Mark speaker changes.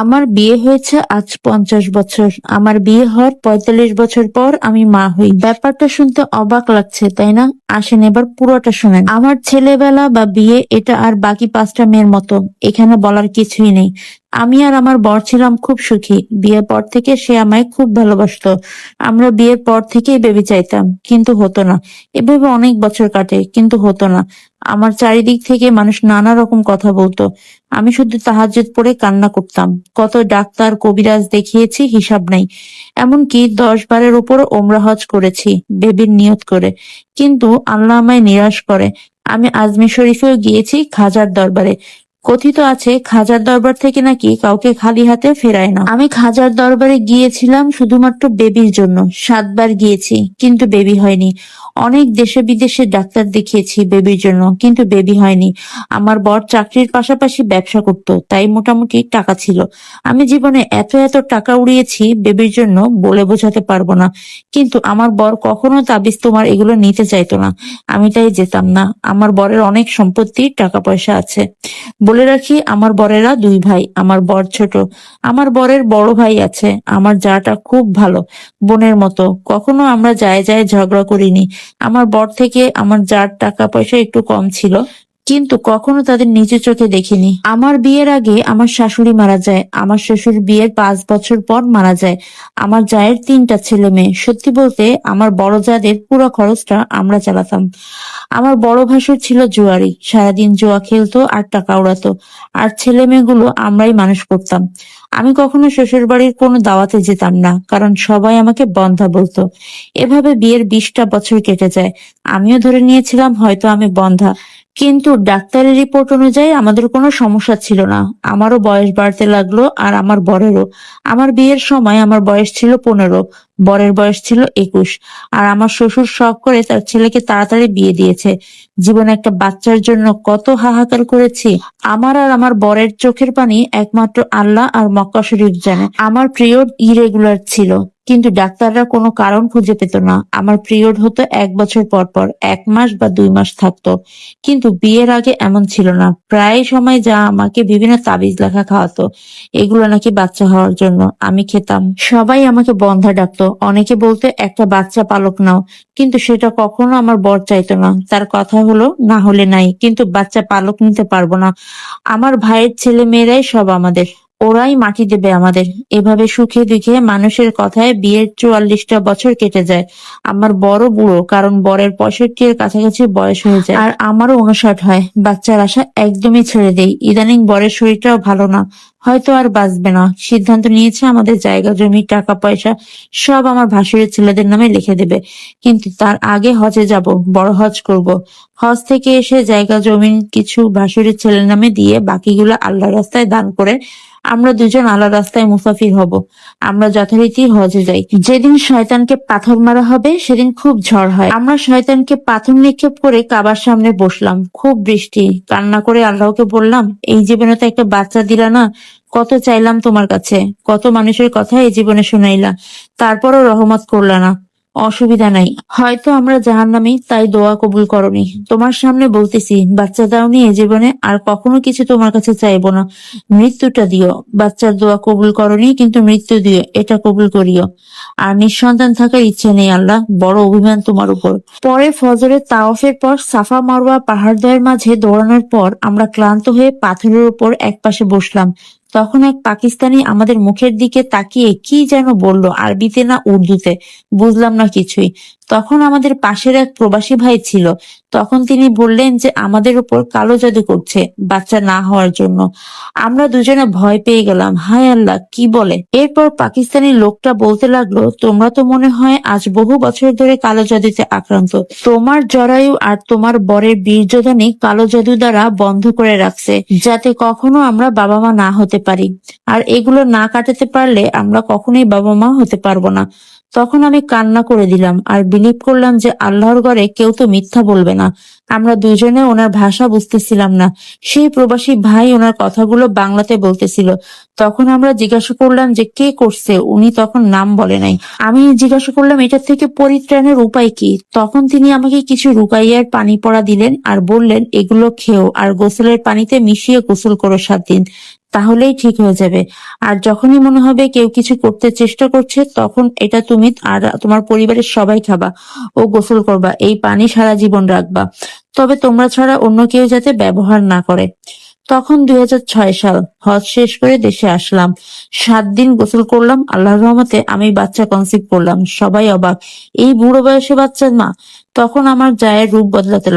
Speaker 1: আমার বিয়ে হয়েছে আজ পঞ্চাশ বছর। আমার বিয়ে হওয়ার পঁয়তাল্লিশ বছর পর আমি মা হই। ব্যাপারটা শুনতে অবাক লাগছে, তাই না? আসেন এবার পুরোটা শোনেন। আমার ছেলেবেলা বা বিয়ে, এটা আর বাকি পাঁচটা মেয়ের মতো। এখানে বলার কিছুই নেই। আমি আর আমার বর ছিলাম খুব সুখী। বিয়ের পর থেকে সে আমায় খুব ভালোবাসতো। আমরা বিয়ের পর থেকেই বেবি চাইতাম, কিন্তু হতো না। এভাবে অনেক বছর কাটে, কিন্তু হতো না। আমার চারিদিক থেকে মানুষ নানা রকম কথা বলতো। আমি শুধু তাহাজ্জুদ পড়ে কান্না করতাম। কত ডাক্তার, কবিরাজ দেখিয়েছি, হিসাব নাই। এমনকি দশ বারের উপর ওমরা হজ করেছি, বেবির নিয়ত করে। কিন্তু আল্লাহ আমায় নিরাশ করে। আমি আজমির শরীফেও গিয়েছি খাজার দরবারে। কথিত আছে, খাজার দরবার থেকে নাকি কাউকে খালি হাতে ফেরায় না। আমি খাজার দরবারে গিয়েছিলাম শুধুমাত্র বেবির জন্য। সাতবার গিয়েছি, কিন্তু বেবি হয়নি। অনেক দেশে বিদেশে ডাক্তার দেখিয়েছি বেবির জন্য, কিন্তু বেবি হয়নি। আমার বর চাকরির পাশাপাশি ব্যবসা করত, তাই মোটামুটি টাকা ছিল। আমি জীবনে এত এত টাকা উড়িয়েছি বেবির জন্য বলে বোঝাতে পারব না। কিন্তু আমার বর কখনো তাবিজ তোমার এগুলো নিতে চাইতো না। আমি তাই যেতাম না। আমার বরের অনেক সম্পত্তি, টাকা পয়সা আছে। বলে রাখি, আমার বরেরা দুই ভাই, আমার বর ছোট। আমার বরের বড় ভাই আছে, আমার যাটা খুব ভালো, বোনের মতো। কখনো আমরা যায় যায় ঝগড়া করিনি। আমার বর থেকে আমার যার টাকা পয়সা একটু কম ছিল কিন্তু কখনো তাদের নিচু চোখে দেখিনি। আমার বিয়ের আগে আমার শাশুড়ি মারা যায়, আমার শ্বশুর বিয়ের পাঁচ বছর পর মারা যায়। আমার জায়ের তিনটা ছেলে মেয়ে। সত্যি বলতে, আমার বড় জাদের পুরো খরচটা আমরা চালাতাম। আমার বড় ভাসুর ছিল জুয়ারি। সারাদিন জুয়া খেলতো আর টাকা উড়াতো। আর ছেলে মেয়েগুলো আমরাই মানুষ করতাম। আমি কখনো শ্বশুর বাড়ির কোনো দাওয়াতে যেতাম না, কারণ সবাই আমাকে বন্ধা বলতো। এভাবে বিয়ের বিশটা বছর কেটে যায়। আমিও ধরে নিয়েছিলাম হয়তো আমি বন্ধা। কিন্তু ডাক্তারের রিপোর্ট অনুযায়ী আমাদের কোনো সমস্যা ছিল না। আমারও বয়স বাড়তে লাগল আর আমার বরেরও। আমার বিয়ের সময় আমার বয়স ছিল পনেরো। বরের বয়স ছিল একুশ। আর আমার শ্বশুর শখ করে তার ছেলেকে তাড়াতাড়ি বিয়ে দিয়েছে। জীবনে একটা বাচ্চার জন্য কত হাহাকার করেছি। আমার আর আমার বরের চোখের পানি একমাত্র আল্লাহ আর মক্কা শরীফ জানে। আমার পিরিয়ড ইরেগুলার ছিল, কিন্তু ডাক্তাররা কোনো কারণ খুঁজে পেত না। আমার পিরিয়ড হতো এক বছর পর পর, এক মাস বা দুই মাস থাকতো। কিন্তু বিয়ের আগে এমন ছিল না। প্রায় সময় যা আমাকে বিভিন্ন তাবিজ লেখা খাওয়াতো। এগুলো নাকি বাচ্চা হওয়ার জন্য। আমি খেতাম। সবাই আমাকে বন্ধা ডাকতো। অনেকে বলতে, একটা বাচ্চা পালক নাও। কিন্তু সেটা কখনো আমার বর চাইতো না। তার কথা হলো, না হলে নাই, কিন্তু বাচ্চা পালক নিতে পারব না। আমার ভাইয়ের ছেলে মেয়েরাই সব আমাদের। ওরাই মাটি দেবে আমাদের। এভাবে সুখে দুঃখে মানুষের কথায় বিয়ের চুয়াল্লিশটা বছর কেটে যায়। আমার বড় বুড়ো, কারণ বরের পঁয়ষট্টির কাছাকাছি বয়স হয়ে যায়। আর আমারও উনষাট হয়। বাচ্চার আশা একদমই ছেড়ে দেই। ইদানিং বরের শরীরটাও ভালো না। হয়তো আর বাঁচবে না। সিদ্ধান্ত নিয়েছে আমাদের জায়গা, জমি, টাকা, পয়সা সব আমার ভাসুরের ছেলেদের নামে লিখে দেবে। কিন্তু তার আগে হজে যাব, বড় হজ করব। হজ থেকে এসে জায়গা, জমি, কিছু ভাসুরের ছেলের নামে দিয়ে বাকিগুলো আল্লাহ রাস্তায় দান করে আমরা দুজন আল্লাহ রাস্তায় মুসাফির হব। আমরা যথারীতি হজে যাই। যেদিন শয়তানকে পাথর মারা হবে, সেদিন খুব ঝড় হয়। আমরা শয়তানকে পাথর নিক্ষেপ করে কাবার সামনে বসলাম। খুব বৃষ্টি। কান্না করে আল্লাহকে বললাম, এই জীবনে তো একটা বাচ্চা দিলা না। কত চাইলাম তোমার কাছে। কত মানুষের কথা এই জীবনে শুনাইলা। তারপরও রহমত করলা না। অসুবিধা নাই। হয়তো আমরা জাহান্নামী তাই দোয়া কবুল করনি। তোমার সামনে বলতেছি, বাচ্চা দাওনি এ জীবনে, আর কখনো কিছু তোমার কাছে চাইব না। মৃত্যুটা দিও। বাচ্চার দোয়া কবুল করনি, কিন্তু মৃত্যু দিও। এটা কবুল করিও। আর নিঃসন্তান থাকার ইচ্ছে নেই, আল্লাহ। বড় অভিমান তোমার উপর। পরে ফজরের তাওফের পর সাফা মারওয়া পাহাড়দ্বয়ের মাঝে দৌড়ানোর পর আমরা ক্লান্ত হয়ে পাথরের উপর একপাশে বসলাম। তখন এক পাকিস্তানি আমাদের মুখের দিকে তাকিয়ে কি যেন বলল আরবিতে না উর্দুতে? বুঝলাম না কিছুই। তখন আমাদের পাশের এক প্রবাসী ভাই ছিল। তখন তিনি বললেন যে, আমাদের উপর কালো জাদু করছে, বাচ্চা না হওয়ার জন্য। আমরা দুজনে ভয় পেয়ে গেলাম। হায় আল্লাহ, কি বলে? এরপর পাকিস্তানি লোকটা বলতে লাগল, তোমরা তো মনে হয় আজ বহু বছর ধরে কালো জাদুতে আক্রান্ত। তোমার জরায়ু আর তোমার বরের বীর্যদানি কালো জাদু দ্বারা বন্ধ করে রাখছে, যাতে কখনো আমরা বাবা মা না হতে পারি। আর এগুলো না কাটাতে পারলে আমরা কখনোই বাবা মা হতে পারব না। তখন আমি কান্না করে দিলাম, আর বিলিভ করলাম যে আল্লাহর ঘরে কেউ তো মিথ্যা বলবে না। আমরা দুজনে ওনার ভাষা বুঝতেছিলাম না। সেই প্রবাসী ভাই ওনার কথাগুলো বাংলাতে বলতেছিল। তখন আমরা জিজ্ঞাসা করলাম যে কে করছে? উনি তখন নাম বলে নাই। আমি জিজ্ঞাসা করলাম, এটা থেকে পরিত্রাণের উপায় কি? তখন তিনি আমাকে কিছু রুকাইয়ার পানি পড়া দিলেন আর বললেন, এগুলো খেও আর গোসলের পানিতে মিশিয়ে গোসল করো সাত দিন। তাহলেই ঠিক হয়ে যাবে। আর যখনই মনে হবে কেউ কিছু করতে চেষ্টা করছে, তখন এটা তুমি আর তোমার পরিবারের সবাই খাবা ও গোসল করবা। এই পানি সারা জীবন রাখবা। তবে তোমরা ছাড়া অন্য কেউ যাতে ব্যবহার না করে। তখন দুই হাজার ছয় সাল হজ শেষ করে দেশে আসলাম। সাত দিন গোসল করলাম। আল্লাহর রহমতে আমি বাচ্চা কনসিভ করলাম। সবাই অবাক, এই বুড়ো বয়সে বাচ্চার মা? তখন আমার জায়ের রূপ বদলাতে